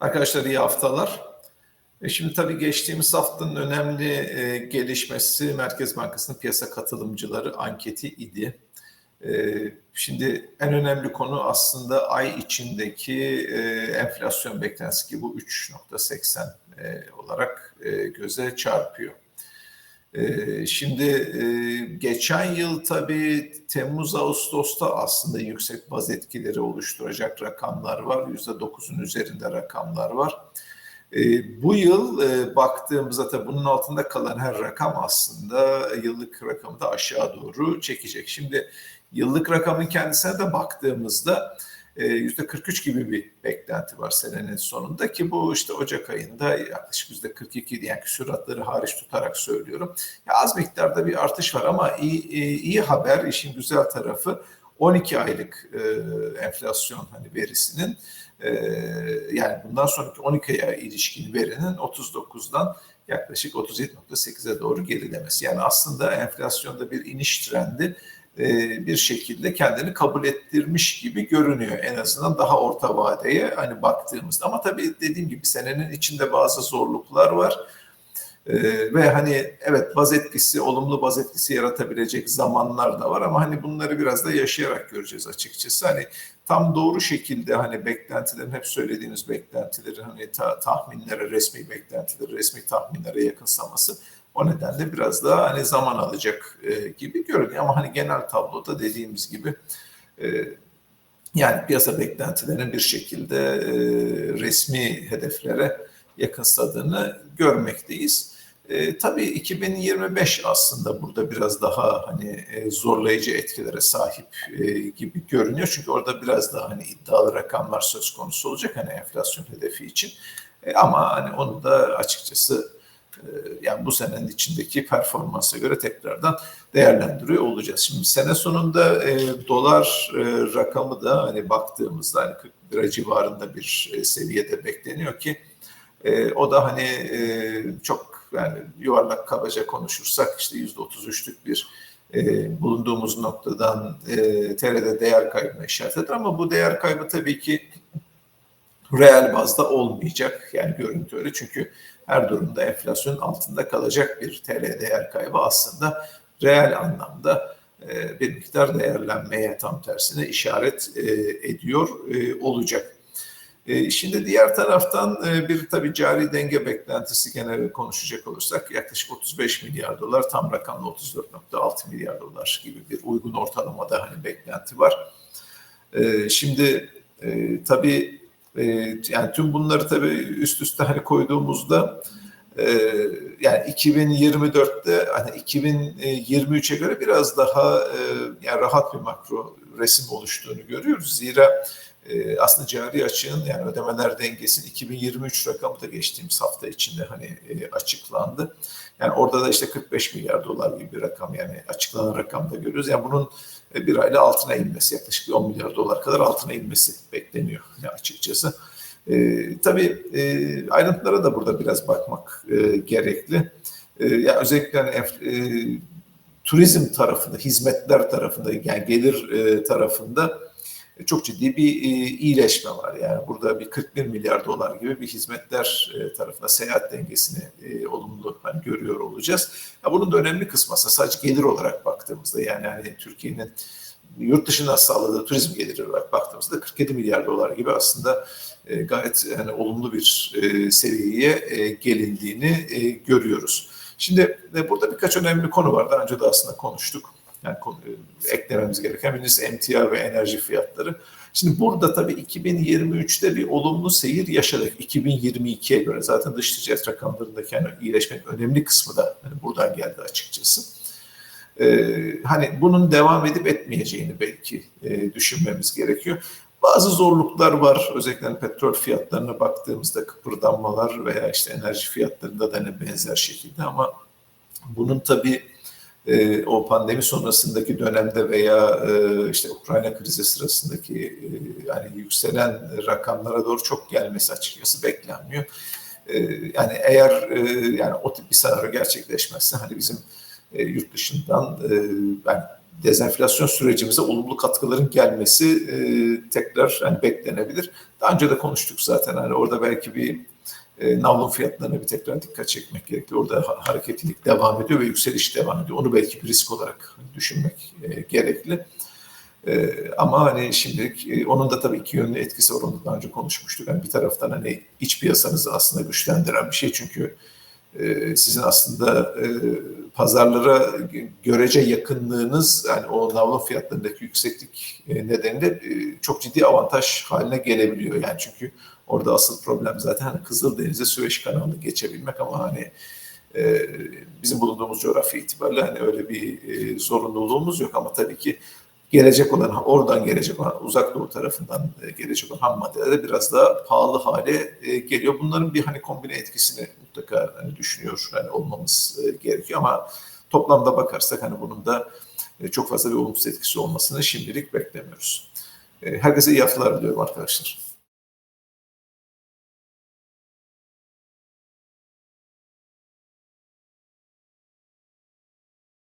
Arkadaşlar iyi haftalar. E şimdi tabii geçtiğimiz haftanın önemli e, gelişmesi Merkez Bankası'nın piyasa katılımcıları anketi idi. E, şimdi en önemli konu aslında ay içindeki e, enflasyon beklentisi ki bu 3.80 e, olarak e, göze çarpıyor. E, şimdi e, geçen yıl tabii Temmuz-Ağustos'ta aslında yüksek baz etkileri oluşturacak rakamlar var. %9'un üzerinde rakamlar var. E, bu yıl e, baktığımızda tabii bunun altında kalan her rakam aslında yıllık rakamı da aşağı doğru çekecek. Şimdi yıllık rakamın kendisine de baktığımızda yüzde 43 gibi bir beklenti var senenin sonunda ki bu işte Ocak ayında yaklaşık yüzde 42 yani süratleri hariç tutarak söylüyorum. Ya az miktarda bir artış var ama iyi, iyi haber işin güzel tarafı 12 aylık e, enflasyon hani verisinin e, yani bundan sonraki 12 aya ilişkin verinin 39'dan yaklaşık 37.8'e doğru gerilemesi. Yani aslında enflasyonda bir iniş trendi e, bir şekilde kendini kabul ettirmiş gibi görünüyor. En azından daha orta vadeye hani baktığımızda. Ama tabii dediğim gibi senenin içinde bazı zorluklar var. Ee, ve hani evet baz etkisi, olumlu baz etkisi yaratabilecek zamanlar da var. Ama hani bunları biraz da yaşayarak göreceğiz açıkçası. Hani tam doğru şekilde hani beklentilerin hep söylediğimiz beklentileri hani ta, tahminlere, resmi beklentileri, resmi tahminlere yakınsaması o nedenle biraz daha hani zaman alacak e, gibi görünüyor ama hani genel tabloda dediğimiz gibi e, yani piyasa beklentilerinin bir şekilde e, resmi hedeflere yakınsadığını görmekteyiz. E, tabii 2025 aslında burada biraz daha hani e, zorlayıcı etkilere sahip e, gibi görünüyor. Çünkü orada biraz daha hani iddialı rakamlar söz konusu olacak hani enflasyon hedefi için. E, ama hani onu da açıkçası yani bu senenin içindeki performansa göre tekrardan değerlendiriyor olacağız. Şimdi sene sonunda e, dolar e, rakamı da hani baktığımızda hani 40 lira civarında bir e, seviyede bekleniyor ki e, o da hani e, çok yani yuvarlak kabaca konuşursak işte yüzde otuz üçlük bir e, bulunduğumuz noktadan e, TL'de değer kaybına işaret eder ama bu değer kaybı tabii ki reel bazda olmayacak. Yani görüntü öyle çünkü her durumda enflasyonun altında kalacak bir TL değer kaybı aslında reel anlamda e, bir miktar değerlenmeye tam tersine işaret e, ediyor e, olacak. Şimdi diğer taraftan bir tabii cari denge beklentisi gene konuşacak olursak yaklaşık 35 milyar dolar tam rakamla 34.6 milyar dolar gibi bir uygun ortalamada hani beklenti var. Şimdi tabii yani tüm bunları tabii üst üste hani koyduğumuzda yani 2024'te hani 2023'e göre biraz daha yani rahat bir makro resim oluştuğunu görüyoruz. Zira e, aslında cari açığın yani ödemeler dengesinin 2023 rakamı da geçtiğimiz hafta içinde hani e, açıklandı. Yani orada da işte 45 milyar dolar gibi bir rakam yani açıklanan rakamda görüyoruz. Yani bunun e, bir ayda altına inmesi yaklaşık 10 milyar dolar kadar altına inmesi bekleniyor yani açıkçası. E, tabii e, ayrıntılara da burada biraz bakmak e, gerekli. E, yani özellikle hani, e, turizm tarafında, hizmetler tarafında yani gelir e, tarafında çok ciddi bir e, iyileşme var. Yani burada bir 41 milyar dolar gibi bir hizmetler e, tarafında seyahat dengesini e, olumlu hani görüyor olacağız. Ya bunun da önemli kısmı aslında sadece gelir olarak baktığımızda yani hani Türkiye'nin yurt dışına sağladığı turizm geliri olarak baktığımızda 47 milyar dolar gibi aslında gayet yani olumlu bir seviyeye gelindiğini görüyoruz. Şimdi burada birkaç önemli konu var. Daha önce de aslında konuştuk yani e, eklememiz gereken birincisi emtia ve enerji fiyatları. Şimdi burada tabii 2023'te bir olumlu seyir yaşadık. 2022'ye göre zaten dış ticaret rakamlarındaki yani iyileşmenin önemli kısmı da hani buradan geldi açıkçası. Ee, hani bunun devam edip etmeyeceğini belki e, düşünmemiz gerekiyor. Bazı zorluklar var. Özellikle petrol fiyatlarına baktığımızda kıpırdanmalar veya işte enerji fiyatlarında da hani benzer şekilde ama bunun tabii e, o pandemi sonrasındaki dönemde veya e, işte Ukrayna krizi sırasındaki e, yani yükselen rakamlara doğru çok gelmesi açıkçası beklenmiyor. E, yani eğer e, yani o tip bir senaryo gerçekleşmezse hani bizim yurt dışından e, ben dezenflasyon sürecimize olumlu katkıların gelmesi tekrar hani beklenebilir. Daha önce de konuştuk zaten hani orada belki bir e, navlun fiyatlarına bir tekrar dikkat çekmek gerekiyor. Orada ha- hareketlilik devam ediyor ve yükseliş devam ediyor. Onu belki bir risk olarak düşünmek e, gerekli. E, ama hani şimdilik e, onun da tabii iki yönlü etkisi var. Onu da daha önce konuşmuştuk. Yani bir taraftan hani iç piyasanızı aslında güçlendiren bir şey çünkü sizin aslında e, pazarlara görece yakınlığınız yani o navlun fiyatlarındaki yükseklik e, nedeniyle e, çok ciddi avantaj haline gelebiliyor. Yani çünkü orada asıl problem zaten hani Kızıldeniz'e Süveyş kanalını geçebilmek ama hani bizim bulunduğumuz coğrafya itibariyle hani öyle bir zorunluluğumuz yok ama tabii ki gelecek olan oradan gelecek olan uzak doğu tarafından e, gelecek olan ham maddeler de biraz daha pahalı hale e, geliyor. Bunların bir hani kombine etkisini mutlaka hani düşünüyor hani olmamız e, gerekiyor ama toplamda bakarsak hani bunun da çok fazla bir olumsuz etkisi olmasını şimdilik beklemiyoruz. Herkese iyi haftalar diliyorum arkadaşlar.